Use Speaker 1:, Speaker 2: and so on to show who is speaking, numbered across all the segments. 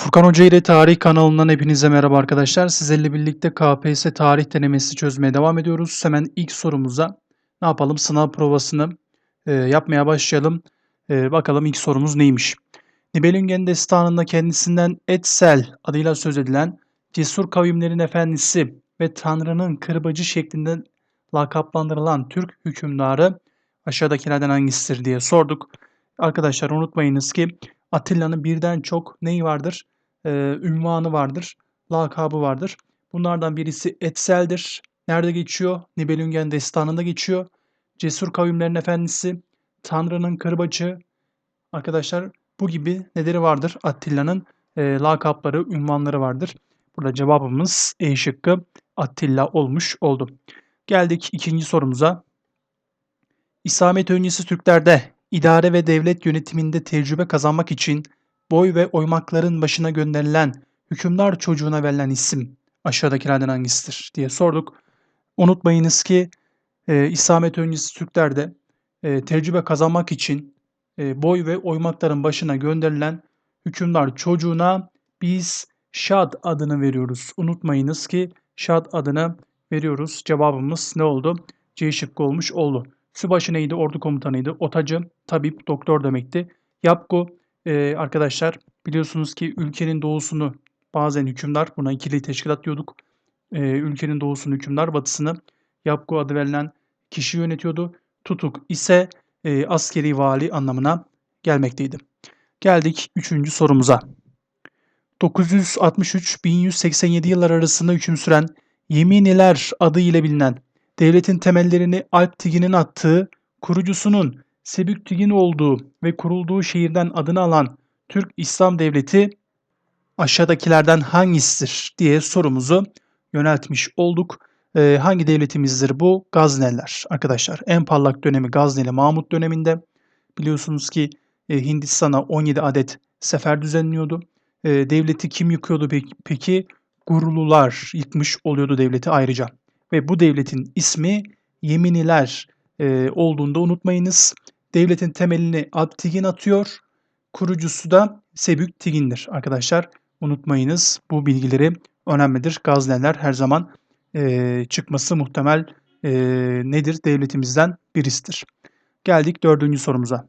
Speaker 1: Furkan Hoca ile Tarih kanalından hepinize merhaba arkadaşlar. Sizlerle birlikte KPSS tarih denemesi çözmeye devam ediyoruz. Hemen ilk sorumuza ne yapalım? Sınav provasını e, yapmaya başlayalım. E, bakalım ilk sorumuz neymiş? Nibelungen destanında kendisinden Etzel adıyla söz edilen cesur kavimlerin efendisi ve Tanrı'nın kırbacı şeklinde lakaplandırılan Türk hükümdarı aşağıdakilerden hangisidir diye sorduk. Arkadaşlar unutmayınız ki Atilla'nın birden çok neyi vardır? Ee, ünvanı vardır, lakabı vardır. Bunlardan birisi Etsel'dir. Nerede geçiyor? Nibelungen destanında geçiyor. Cesur kavimlerin efendisi, Tanrı'nın kırbacı. Arkadaşlar bu gibi neleri vardır? Atilla'nın e, lakapları, ünvanları vardır. Burada cevabımız E şıkkı Attila olmuş oldu. Geldik ikinci sorumuza. İslamiyet öncesi Türklerde idare ve devlet yönetiminde tecrübe kazanmak için boy ve oymakların başına gönderilen hükümdar çocuğuna verilen isim aşağıdakilerden hangisidir diye sorduk. Unutmayınız ki e, İslamiyet öncesi Türklerde e, tecrübe kazanmak için e, boy ve oymakların başına gönderilen hükümdar çocuğuna biz Şad adını veriyoruz. Unutmayınız ki Şad adını veriyoruz. Cevabımız ne oldu? C şıkkı olmuş oldu. Sübaşı neydi? Ordu komutanıydı. Otacı, tabip, doktor demekti. Yapgu e, arkadaşlar biliyorsunuz ki ülkenin doğusunu bazen hükümdar, buna ikili teşkilat diyorduk. E, ülkenin doğusunu hükümdar, batısını Yapgu adı verilen kişi yönetiyordu. Tutuk ise e, askeri vali anlamına gelmekteydi. Geldik üçüncü sorumuza. 963-1187 yıllar arasında hüküm süren Yeminiler adı ile bilinen devletin temellerini Alp Tigin'in attığı, kurucusunun Sebük Tigin olduğu ve kurulduğu şehirden adını alan Türk İslam Devleti aşağıdakilerden hangisidir diye sorumuzu yöneltmiş olduk. Ee, hangi devletimizdir bu? Gazneliler arkadaşlar. En parlak dönemi Gazneli Mahmut döneminde. Biliyorsunuz ki e, Hindistan'a 17 adet sefer düzenliyordu. E, devleti kim yıkıyordu peki? peki? Gurulular yıkmış oluyordu devleti ayrıca ve bu devletin ismi Yeminiler e, olduğunda unutmayınız. Devletin temelini Alptigin atıyor. Kurucusu da Sebük Tigin'dir arkadaşlar. Unutmayınız bu bilgileri önemlidir. Gazneliler her zaman e, çıkması muhtemel e, nedir? Devletimizden birisidir. Geldik dördüncü sorumuza.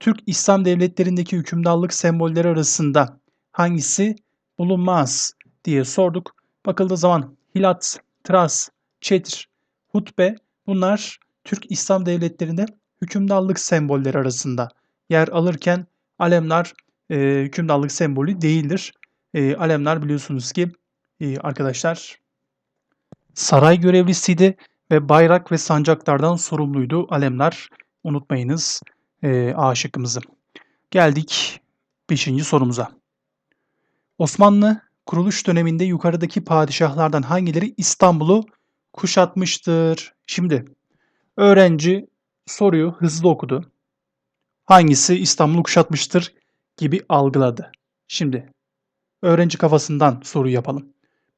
Speaker 1: Türk İslam devletlerindeki hükümdarlık sembolleri arasında hangisi bulunmaz diye sorduk. Bakıldığı zaman hilat, tras, çetir, hutbe bunlar Türk İslam devletlerinde hükümdarlık sembolleri arasında yer alırken alemler e, hükümdarlık sembolü değildir. E, alemler biliyorsunuz ki e, arkadaşlar saray görevlisiydi ve bayrak ve sancaklardan sorumluydu alemler. Unutmayınız e, A şıkkımızı. Geldik 5. sorumuza. Osmanlı kuruluş döneminde yukarıdaki padişahlardan hangileri İstanbul'u kuşatmıştır. Şimdi öğrenci soruyu hızlı okudu. Hangisi İstanbul'u kuşatmıştır gibi algıladı. Şimdi öğrenci kafasından soru yapalım.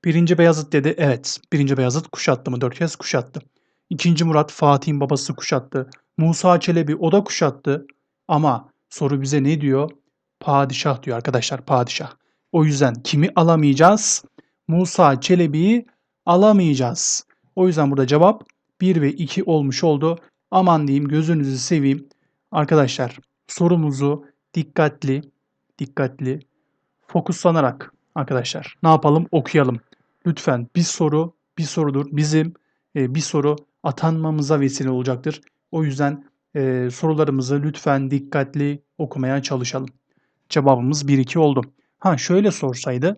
Speaker 1: Birinci Beyazıt dedi. Evet. Birinci Beyazıt kuşattı mı? Dört kez kuşattı. İkinci Murat Fatih'in babası kuşattı. Musa Çelebi o da kuşattı. Ama soru bize ne diyor? Padişah diyor arkadaşlar padişah. O yüzden kimi alamayacağız? Musa Çelebi'yi alamayacağız. O yüzden burada cevap 1 ve 2 olmuş oldu. Aman diyeyim gözünüzü seveyim. Arkadaşlar sorumuzu dikkatli, dikkatli, fokuslanarak arkadaşlar ne yapalım okuyalım. Lütfen bir soru bir sorudur. Bizim e, bir soru atanmamıza vesile olacaktır. O yüzden e, sorularımızı lütfen dikkatli okumaya çalışalım. Cevabımız 1-2 oldu. Ha şöyle sorsaydı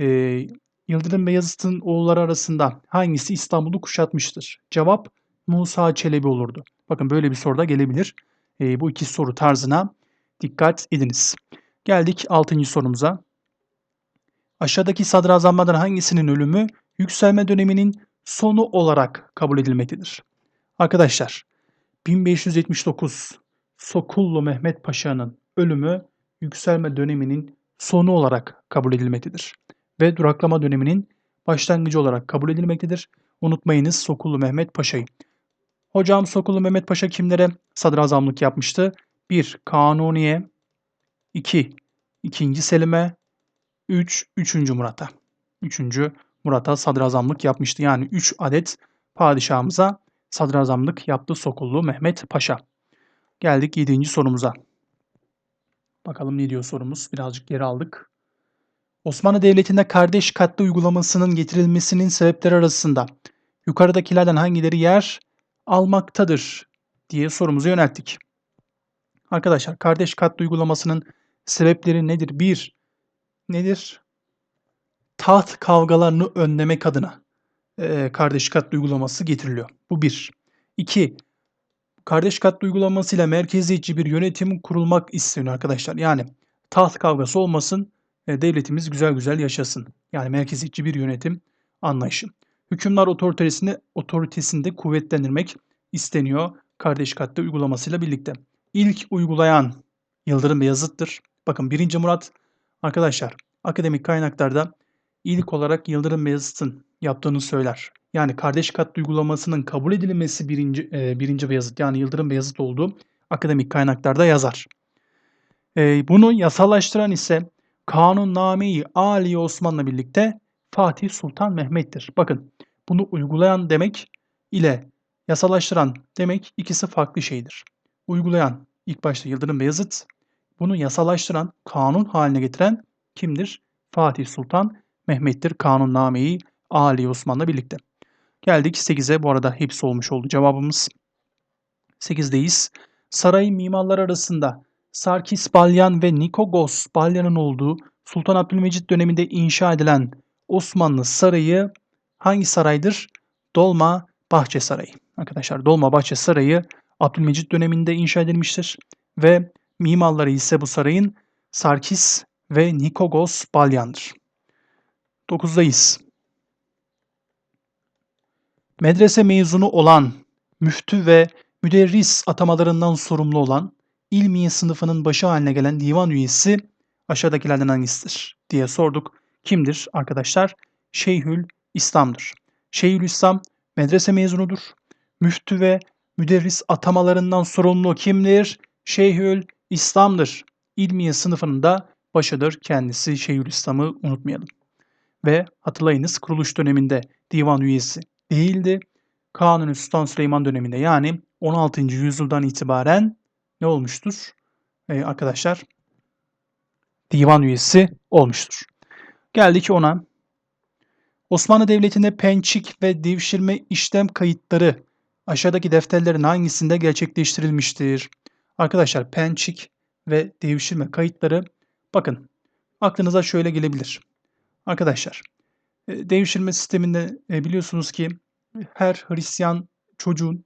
Speaker 1: e, Yıldırım Beyazıt'ın oğulları arasında hangisi İstanbul'u kuşatmıştır? Cevap Musa Çelebi olurdu. Bakın böyle bir soru da gelebilir. E, bu iki soru tarzına dikkat ediniz. Geldik 6. sorumuza. Aşağıdaki sadrazamlardan hangisinin ölümü yükselme döneminin sonu olarak kabul edilmektedir? Arkadaşlar 1579 Sokullu Mehmet Paşa'nın ölümü yükselme döneminin sonu olarak kabul edilmektedir ve duraklama döneminin başlangıcı olarak kabul edilmektedir. Unutmayınız Sokullu Mehmet Paşa'yı. Hocam Sokullu Mehmet Paşa kimlere sadrazamlık yapmıştı? 1. Kanuni'ye 2. 2. Selim'e 3. 3. Murat'a. 3. Murat'a sadrazamlık yapmıştı. Yani 3 adet padişahımıza sadrazamlık yaptı Sokullu Mehmet Paşa. Geldik 7. sorumuza. Bakalım ne diyor sorumuz. Birazcık geri aldık. Osmanlı Devleti'nde kardeş katlı uygulamasının getirilmesinin sebepleri arasında yukarıdakilerden hangileri yer almaktadır diye sorumuzu yönelttik. Arkadaşlar kardeş katlı uygulamasının sebepleri nedir? Bir, nedir? Taht kavgalarını önlemek adına e, kardeş katlı uygulaması getiriliyor. Bu bir. İki, kardeş katlı uygulamasıyla merkeziyetçi bir yönetim kurulmak isteniyor arkadaşlar. Yani taht kavgası olmasın, devletimiz güzel güzel yaşasın. Yani merkeziyetçi bir yönetim anlayışı. Hükümler otoritesini otoritesinde kuvvetlendirmek isteniyor kardeş katlı uygulamasıyla birlikte. İlk uygulayan Yıldırım Beyazıt'tır. Bakın 1. Murat arkadaşlar akademik kaynaklarda ilk olarak Yıldırım Beyazıt'ın yaptığını söyler. Yani kardeş katlı uygulamasının kabul edilmesi birinci, e, birinci Beyazıt yani Yıldırım Beyazıt olduğu akademik kaynaklarda yazar. E, bunu yasallaştıran ise Kanunname-i Ali Osman'la birlikte Fatih Sultan Mehmet'tir. Bakın bunu uygulayan demek ile yasalaştıran demek ikisi farklı şeydir. Uygulayan ilk başta Yıldırım Beyazıt, bunu yasalaştıran, kanun haline getiren kimdir? Fatih Sultan Mehmet'tir. Kanunname-i Ali Osman'la birlikte. Geldik 8'e. Bu arada hepsi olmuş oldu cevabımız. 8'deyiz. Saray mimarlar arasında Sarkis Balyan ve Nikogos Balyan'ın olduğu Sultan Abdülmecit döneminde inşa edilen Osmanlı Sarayı hangi saraydır? Dolma Bahçe Sarayı. Arkadaşlar Dolma Bahçe Sarayı Abdülmecit döneminde inşa edilmiştir ve mimarları ise bu sarayın Sarkis ve Nikogos Balyan'dır. 9'dayız. Medrese mezunu olan, müftü ve müderris atamalarından sorumlu olan ilmiye sınıfının başı haline gelen divan üyesi aşağıdakilerden hangisidir diye sorduk. Kimdir arkadaşlar? Şeyhül İslam'dır. Şeyhül İslam medrese mezunudur. Müftü ve müderris atamalarından sorumlu kimdir? Şeyhül İslam'dır. İlmiye sınıfının da başıdır kendisi Şeyhül İslam'ı unutmayalım. Ve hatırlayınız kuruluş döneminde divan üyesi değildi. Kanuni Sultan Süleyman döneminde yani 16. yüzyıldan itibaren ne olmuştur? Ee, arkadaşlar divan üyesi olmuştur. Geldik ona. Osmanlı Devleti'nde pençik ve devşirme işlem kayıtları aşağıdaki defterlerin hangisinde gerçekleştirilmiştir? Arkadaşlar pençik ve devşirme kayıtları bakın aklınıza şöyle gelebilir. Arkadaşlar e, devşirme sisteminde e, biliyorsunuz ki her Hristiyan çocuğun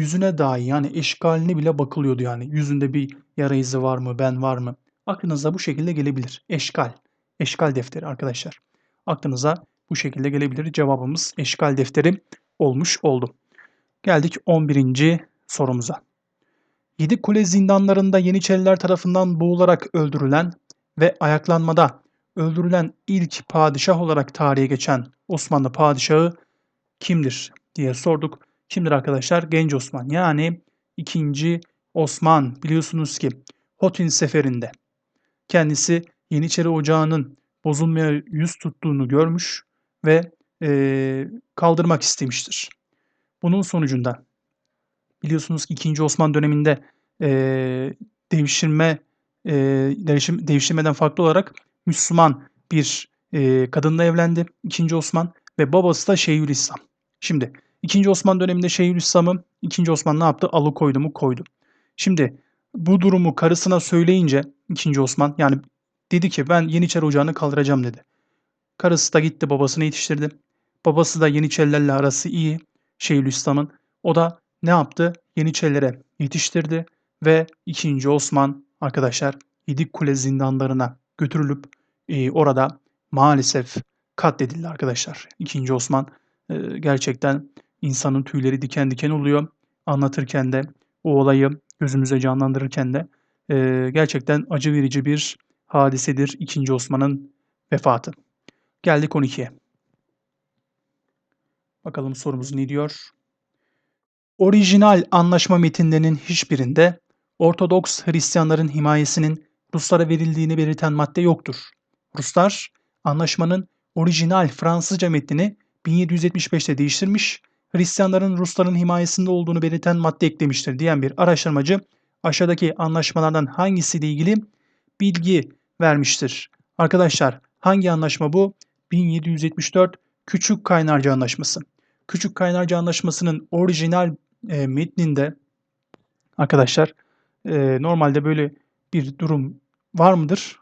Speaker 1: yüzüne dahi yani eşkaline bile bakılıyordu yani. Yüzünde bir yara izi var mı, ben var mı? Aklınıza bu şekilde gelebilir. Eşkal. Eşkal defteri arkadaşlar. Aklınıza bu şekilde gelebilir. Cevabımız eşkal defteri olmuş oldu. Geldik 11. sorumuza. Yedi kule zindanlarında Yeniçeriler tarafından boğularak öldürülen ve ayaklanmada öldürülen ilk padişah olarak tarihe geçen Osmanlı padişahı kimdir diye sorduk. Kimdir arkadaşlar? Genç Osman. Yani ikinci Osman biliyorsunuz ki Hotin seferinde kendisi Yeniçeri Ocağı'nın bozulmaya yüz tuttuğunu görmüş ve e, kaldırmak istemiştir. Bunun sonucunda biliyorsunuz ki 2. Osman döneminde e, devşirme e, devşim, devşirmeden farklı olarak Müslüman bir e, kadınla evlendi 2. Osman ve babası da Şeyhülislam. Şimdi 2. Osman döneminde Şeyhülislam'ı 2. Osman ne yaptı? Alıkoydu mu? Koydu. Şimdi bu durumu karısına söyleyince 2. Osman yani dedi ki ben Yeniçeri Ocağı'nı kaldıracağım dedi. Karısı da gitti babasını yetiştirdi. Babası da Yeniçerilerle arası iyi Şeyhülislam'ın. O da ne yaptı? Yeniçerilere yetiştirdi ve 2. Osman arkadaşlar Kule zindanlarına götürülüp e, orada maalesef katledildi arkadaşlar. 2. Osman e, gerçekten insanın tüyleri diken diken oluyor. Anlatırken de o olayı gözümüze canlandırırken de e, gerçekten acı verici bir hadisedir 2. Osman'ın vefatı. Geldik 12'ye. Bakalım sorumuz ne diyor? Orijinal anlaşma metinlerinin hiçbirinde Ortodoks Hristiyanların himayesinin Ruslara verildiğini belirten madde yoktur. Ruslar anlaşmanın orijinal Fransızca metnini 1775'te değiştirmiş, Hristiyanların Rusların himayesinde olduğunu belirten madde eklemiştir diyen bir araştırmacı aşağıdaki anlaşmalardan hangisiyle ilgili bilgi vermiştir. Arkadaşlar hangi anlaşma bu? 1774 Küçük Kaynarca Anlaşması. Küçük Kaynarca Anlaşması'nın orijinal e, metninde arkadaşlar e, normalde böyle bir durum var mıdır?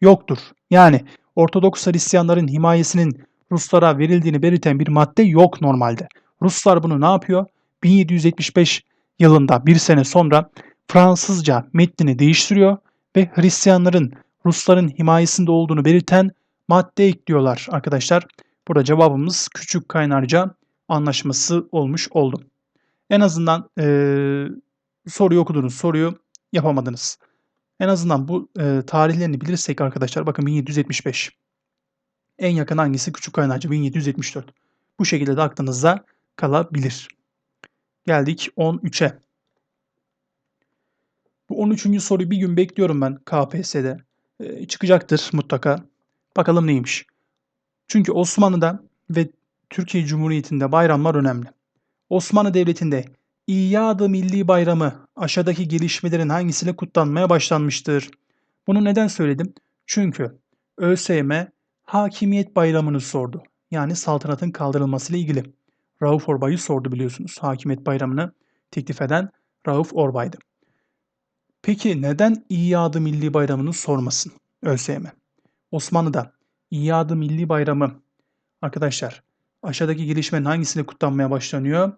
Speaker 1: Yoktur. Yani Ortodoks Hristiyanların himayesinin Ruslara verildiğini belirten bir madde yok normalde. Ruslar bunu ne yapıyor? 1775 yılında bir sene sonra Fransızca metnini değiştiriyor ve Hristiyanların Rusların himayesinde olduğunu belirten madde ekliyorlar arkadaşlar. Burada cevabımız Küçük Kaynarca Anlaşması olmuş oldu. En azından e, soruyu okudunuz, soruyu yapamadınız. En azından bu e, tarihlerini bilirsek arkadaşlar bakın 1775. En yakın hangisi? Küçük Kaynarca 1774. Bu şekilde de aklınızda kalabilir. Geldik 13'e. Bu 13. soruyu bir gün bekliyorum ben KPSS'de. Ee, çıkacaktır mutlaka. Bakalım neymiş. Çünkü Osmanlı'da ve Türkiye Cumhuriyeti'nde bayramlar önemli. Osmanlı Devleti'nde İyad-ı Milli Bayramı aşağıdaki gelişmelerin hangisiyle kutlanmaya başlanmıştır? Bunu neden söyledim? Çünkü ÖSYM Hakimiyet Bayramı'nı sordu. Yani saltanatın kaldırılması ile ilgili. Rauf Orbay'ı sordu biliyorsunuz. Hakimiyet Bayramı'nı teklif eden Rauf Orbay'dı. Peki neden İyad-ı Milli Bayramı'nı sormasın ÖSYM? Osmanlı'da İyad-ı Milli Bayramı arkadaşlar aşağıdaki gelişmenin hangisini kutlanmaya başlanıyor?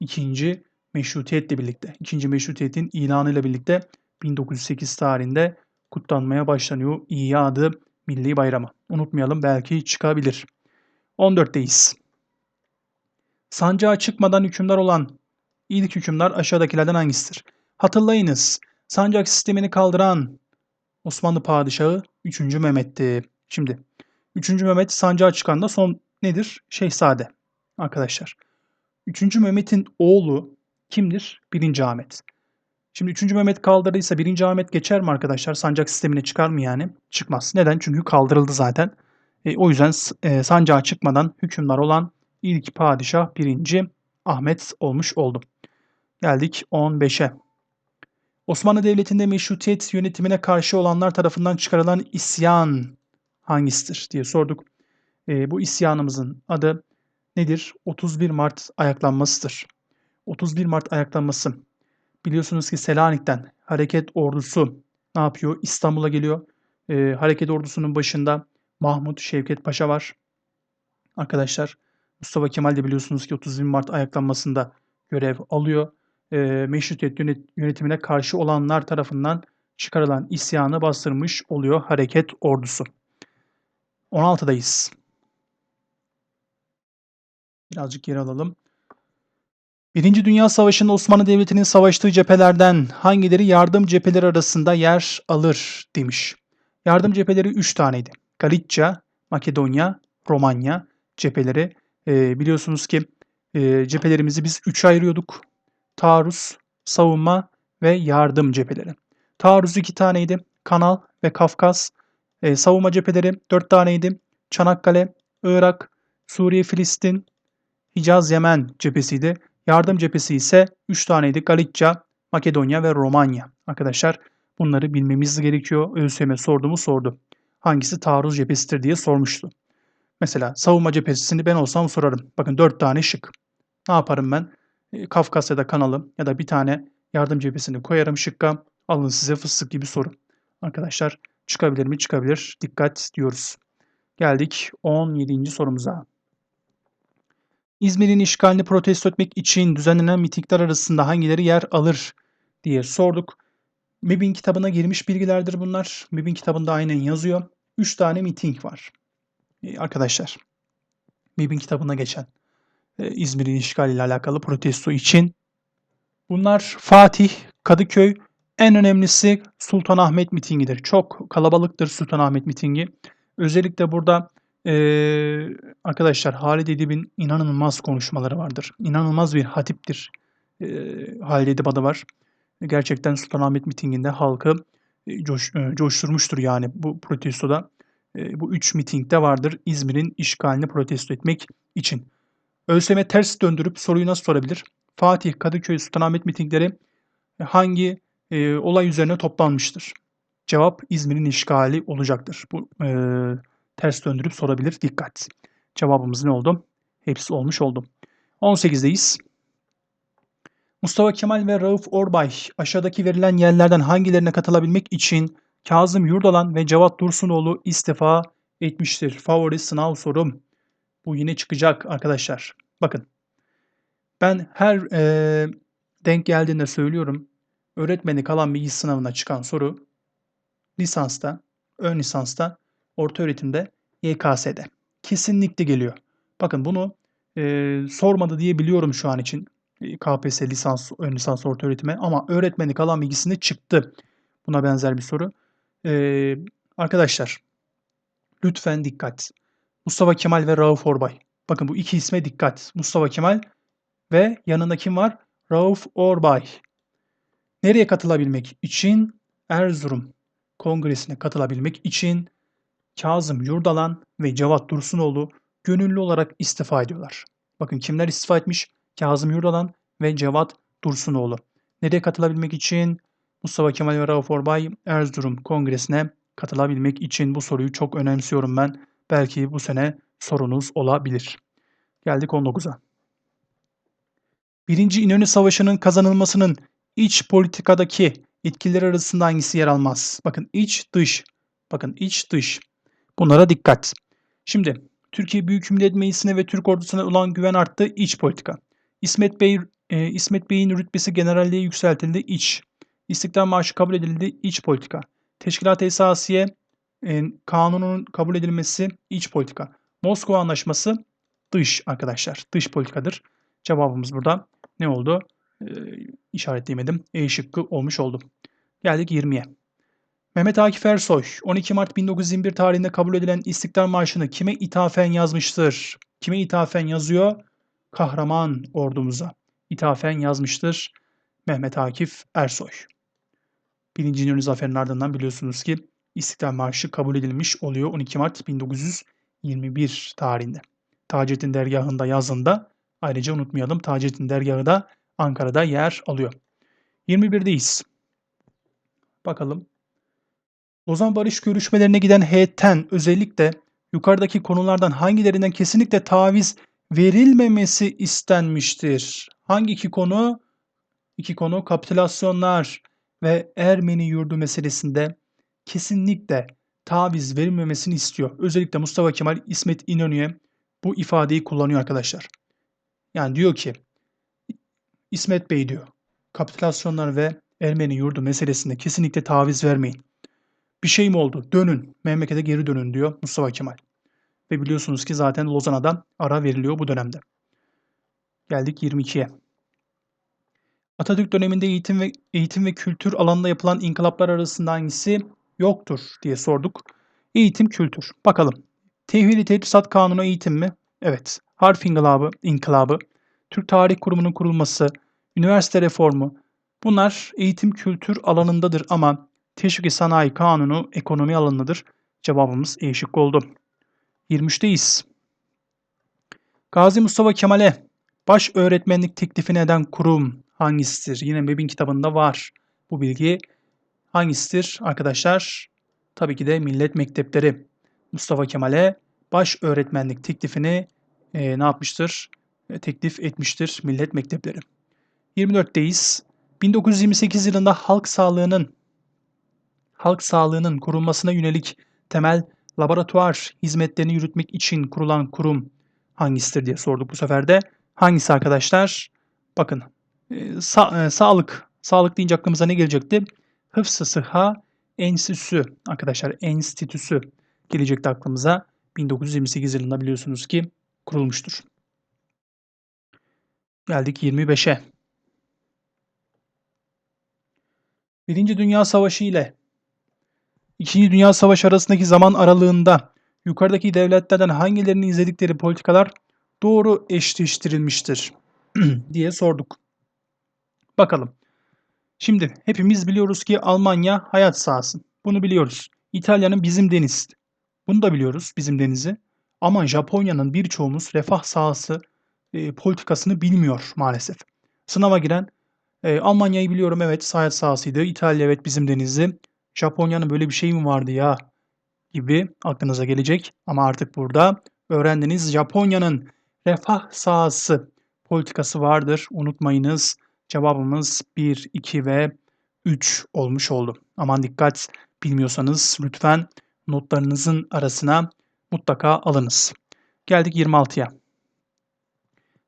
Speaker 1: İkinci meşrutiyetle birlikte. İkinci meşrutiyetin ilanıyla birlikte 1908 tarihinde kutlanmaya başlanıyor İyad-ı Milli Bayramı. Unutmayalım belki çıkabilir. 14'teyiz. Sancağa çıkmadan hükümdar olan ilk hükümdar aşağıdakilerden hangisidir? Hatırlayınız. Sancak sistemini kaldıran Osmanlı padişahı 3. Mehmet'ti. Şimdi 3. Mehmet sancağa çıkan da son nedir? Şehzade arkadaşlar. 3. Mehmet'in oğlu kimdir? 1. Ahmet. Şimdi 3. Mehmet kaldırdıysa 1. Ahmet geçer mi arkadaşlar? Sancak sistemine çıkar mı yani? Çıkmaz. Neden? Çünkü kaldırıldı zaten. E, o yüzden e, sancağa çıkmadan hükümdar olan ilk padişah 1. Ahmet olmuş oldu. Geldik 15'e. Osmanlı Devleti'nde meşrutiyet yönetimine karşı olanlar tarafından çıkarılan isyan hangisidir diye sorduk. E, bu isyanımızın adı nedir? 31 Mart ayaklanmasıdır. 31 Mart ayaklanması. Biliyorsunuz ki Selanik'ten hareket ordusu ne yapıyor? İstanbul'a geliyor. E, hareket ordusunun başında Mahmut Şevket Paşa var. Arkadaşlar Mustafa Kemal de biliyorsunuz ki 31 Mart ayaklanmasında görev alıyor e, meşrutiyet yönetimine karşı olanlar tarafından çıkarılan isyanı bastırmış oluyor hareket ordusu. 16'dayız. Birazcık geri alalım. Birinci Dünya Savaşı'nda Osmanlı Devleti'nin savaştığı cephelerden hangileri yardım cepheleri arasında yer alır demiş. Yardım cepheleri 3 taneydi. Galicia, Makedonya, Romanya cepheleri. E, biliyorsunuz ki e, cephelerimizi biz 3'e ayırıyorduk taarruz, savunma ve yardım cepheleri. Taarruz iki taneydi. Kanal ve Kafkas. E, savunma cepheleri dört taneydi. Çanakkale, Irak, Suriye, Filistin, Hicaz, Yemen cephesiydi. Yardım cephesi ise 3 taneydi. Galicia, Makedonya ve Romanya. Arkadaşlar bunları bilmemiz gerekiyor. ÖSYM sordu mu sordu. Hangisi taarruz cephesidir diye sormuştu. Mesela savunma cephesini ben olsam sorarım. Bakın 4 tane şık. Ne yaparım ben? E, Kafkasya'da kanalı ya da bir tane yardım cephesini koyarım şıkka. Alın size fıstık gibi soru. Arkadaşlar çıkabilir mi? Çıkabilir. Dikkat diyoruz. Geldik 17. sorumuza. İzmir'in işgalini protesto etmek için düzenlenen mitingler arasında hangileri yer alır diye sorduk. MEB'in kitabına girmiş bilgilerdir bunlar. MEB'in kitabında aynen yazıyor. 3 tane miting var. Ee, arkadaşlar MEB'in kitabına geçen. E, İzmir'in işgaliyle alakalı protesto için. Bunlar Fatih, Kadıköy, en önemlisi Sultanahmet mitingidir. Çok kalabalıktır Sultanahmet mitingi. Özellikle burada e, arkadaşlar Halid Edip'in inanılmaz konuşmaları vardır. İnanılmaz bir hatiptir e, Halid Edip adı var. Gerçekten Sultanahmet mitinginde halkı e, coş, e, coşturmuştur yani bu protestoda. E, bu üç mitingde vardır İzmir'in işgalini protesto etmek için. ÖSYM ters döndürüp soruyu nasıl sorabilir? Fatih, Kadıköy, Sultanahmet mitingleri hangi e, olay üzerine toplanmıştır? Cevap İzmir'in işgali olacaktır. Bu e, ters döndürüp sorabilir. Dikkat. Cevabımız ne oldu? Hepsi olmuş oldu. 18'deyiz. Mustafa Kemal ve Rauf Orbay aşağıdaki verilen yerlerden hangilerine katılabilmek için Kazım Yurdalan ve Cevat Dursunoğlu istifa etmiştir. Favori sınav sorum. Bu yine çıkacak arkadaşlar. Bakın. Ben her e, denk geldiğinde söylüyorum. Öğretmeni kalan bilgi sınavına çıkan soru lisansta, ön lisansta, orta öğretimde, YKS'de. Kesinlikle geliyor. Bakın bunu e, sormadı diye biliyorum şu an için. KPSS lisans, ön lisans orta öğretime ama öğretmenlik alan bilgisinde çıktı. Buna benzer bir soru. Ee, arkadaşlar lütfen dikkat. Mustafa Kemal ve Rauf Orbay. Bakın bu iki isme dikkat. Mustafa Kemal ve yanında kim var? Rauf Orbay. Nereye katılabilmek için? Erzurum Kongresi'ne katılabilmek için Kazım Yurdalan ve Cevat Dursunoğlu gönüllü olarak istifa ediyorlar. Bakın kimler istifa etmiş? Kazım Yurdalan ve Cevat Dursunoğlu. Nereye katılabilmek için? Mustafa Kemal ve Rauf Orbay Erzurum Kongresi'ne katılabilmek için bu soruyu çok önemsiyorum ben. Belki bu sene sorunuz olabilir. Geldik 19'a. Birinci İnönü Savaşı'nın kazanılmasının iç politikadaki etkileri arasında hangisi yer almaz? Bakın iç dış. Bakın iç dış. Bunlara dikkat. Şimdi Türkiye Büyük Millet Meclisi'ne ve Türk ordusuna olan güven arttı. İç politika. İsmet Bey e, İsmet Bey'in rütbesi generalliğe yükseltildi. İç. İstiklal Marşı kabul edildi. İç politika. Teşkilat Esasiye e, kanunun kabul edilmesi iç politika. Moskova Anlaşması dış arkadaşlar. Dış politikadır. Cevabımız burada ne oldu? E, işaretleyemedim. E şıkkı olmuş oldu. Geldik 20'ye. Mehmet Akif Ersoy 12 Mart 1921 tarihinde kabul edilen İstiklal Marşı'nı kime ithafen yazmıştır? Kime ithafen yazıyor? Kahraman ordumuza ithafen yazmıştır Mehmet Akif Ersoy. Birinci İnönü Zaferi'nin ardından biliyorsunuz ki İstiklal Marşı kabul edilmiş oluyor 12 Mart 1921 tarihinde. Taceddin Dergahı'nda yazında ayrıca unutmayalım Taceddin Dergahı da Ankara'da yer alıyor. 21'deyiz. Bakalım. Lozan Barış görüşmelerine giden heyetten özellikle yukarıdaki konulardan hangilerinden kesinlikle taviz verilmemesi istenmiştir. Hangi iki konu? İki konu kapitülasyonlar ve Ermeni yurdu meselesinde kesinlikle taviz verilmemesini istiyor. Özellikle Mustafa Kemal İsmet İnönü'ye bu ifadeyi kullanıyor arkadaşlar. Yani diyor ki İsmet Bey diyor kapitülasyonlar ve Ermeni yurdu meselesinde kesinlikle taviz vermeyin. Bir şey mi oldu? Dönün. Memlekete geri dönün diyor Mustafa Kemal. Ve biliyorsunuz ki zaten Lozan'a ara veriliyor bu dönemde. Geldik 22'ye. Atatürk döneminde eğitim ve eğitim ve kültür alanında yapılan inkılaplar arasında hangisi yoktur diye sorduk. Eğitim kültür. Bakalım. Tehvili Tedrisat Kanunu eğitim mi? Evet. Harf inkılabı, inkılabı, Türk Tarih Kurumu'nun kurulması, üniversite reformu. Bunlar eğitim kültür alanındadır ama Teşvik Sanayi Kanunu ekonomi alanındadır. Cevabımız E şıkkı oldu. 23'teyiz. Gazi Mustafa Kemal'e baş öğretmenlik teklifini eden kurum hangisidir? Yine MEB'in kitabında var bu bilgi. Hangisidir arkadaşlar? Tabii ki de millet mektepleri. Mustafa Kemal'e baş öğretmenlik teklifini e, ne yapmıştır? E, teklif etmiştir millet mektepleri. 24'teyiz. 1928 yılında halk sağlığının halk sağlığının korunmasına yönelik temel laboratuvar hizmetlerini yürütmek için kurulan kurum hangisidir diye sorduk bu sefer de. Hangisi arkadaşlar? Bakın e, sa- e, sağlık. Sağlık deyince aklımıza ne gelecekti? Hıfzı Sıha Enstitüsü arkadaşlar enstitüsü gelecekti aklımıza. 1928 yılında biliyorsunuz ki kurulmuştur. Geldik 25'e. Birinci Dünya Savaşı ile İkinci Dünya Savaşı arasındaki zaman aralığında yukarıdaki devletlerden hangilerinin izledikleri politikalar doğru eşleştirilmiştir diye sorduk. Bakalım. Şimdi hepimiz biliyoruz ki Almanya hayat sahası. Bunu biliyoruz. İtalya'nın bizim deniz. Bunu da biliyoruz bizim denizi. Ama Japonya'nın birçoğumuz refah sahası e, politikasını bilmiyor maalesef. Sınava giren e, Almanya'yı biliyorum evet seyahat sahasıydı. İtalya evet bizim denizi. Japonya'nın böyle bir şey mi vardı ya gibi aklınıza gelecek. Ama artık burada öğrendiniz Japonya'nın refah sahası politikası vardır. Unutmayınız. Cevabımız 1, 2 ve 3 olmuş oldu. Aman dikkat bilmiyorsanız lütfen notlarınızın arasına mutlaka alınız. Geldik 26'ya.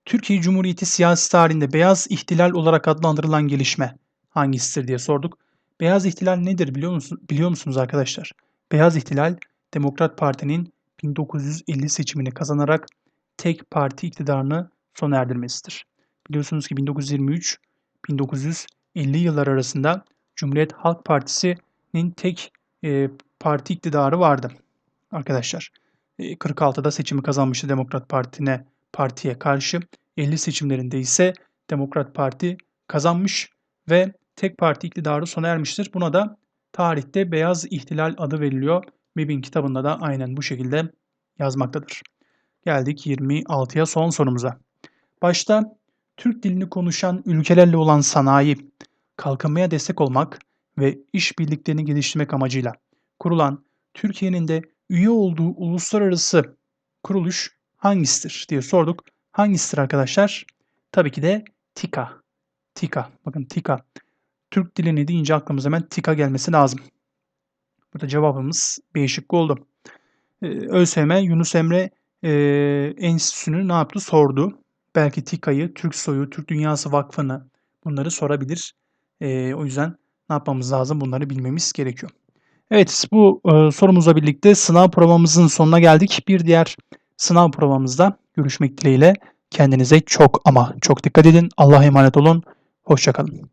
Speaker 1: Türkiye Cumhuriyeti siyasi tarihinde beyaz ihtilal olarak adlandırılan gelişme hangisidir diye sorduk. Beyaz ihtilal nedir biliyor, musun, biliyor musunuz arkadaşlar? Beyaz ihtilal Demokrat Parti'nin 1950 seçimini kazanarak tek parti iktidarını sona erdirmesidir. Biliyorsunuz ki 1923 1950 yıllar arasında Cumhuriyet Halk Partisi'nin tek e, parti iktidarı vardı arkadaşlar. E, 46'da seçimi kazanmıştı Demokrat Parti'ne partiye karşı. 50 seçimlerinde ise Demokrat Parti kazanmış ve tek parti iktidarı sona ermiştir. Buna da tarihte beyaz ihtilal adı veriliyor. Bib'in kitabında da aynen bu şekilde yazmaktadır. Geldik 26'ya son sorumuza. Başta Türk dilini konuşan ülkelerle olan sanayi, kalkınmaya destek olmak ve işbirliklerini geliştirmek amacıyla kurulan Türkiye'nin de üye olduğu uluslararası kuruluş hangisidir diye sorduk. Hangisidir arkadaşlar? Tabii ki de TİKA. TİKA. Bakın TİKA. Türk dilini deyince aklımıza hemen TİKA gelmesi lazım. Burada cevabımız B şıkkı oldu. Ee, ÖSYM Yunus Emre e, Enstitüsü'nü ne yaptı? Sordu. Belki TİKA'yı, Türk Soyu, Türk Dünyası Vakfı'nı bunları sorabilir. Ee, o yüzden ne yapmamız lazım? Bunları bilmemiz gerekiyor. Evet bu e, sorumuzla birlikte sınav provamızın sonuna geldik. Bir diğer sınav provamızda görüşmek dileğiyle. Kendinize çok ama çok dikkat edin. Allah'a emanet olun. Hoşçakalın.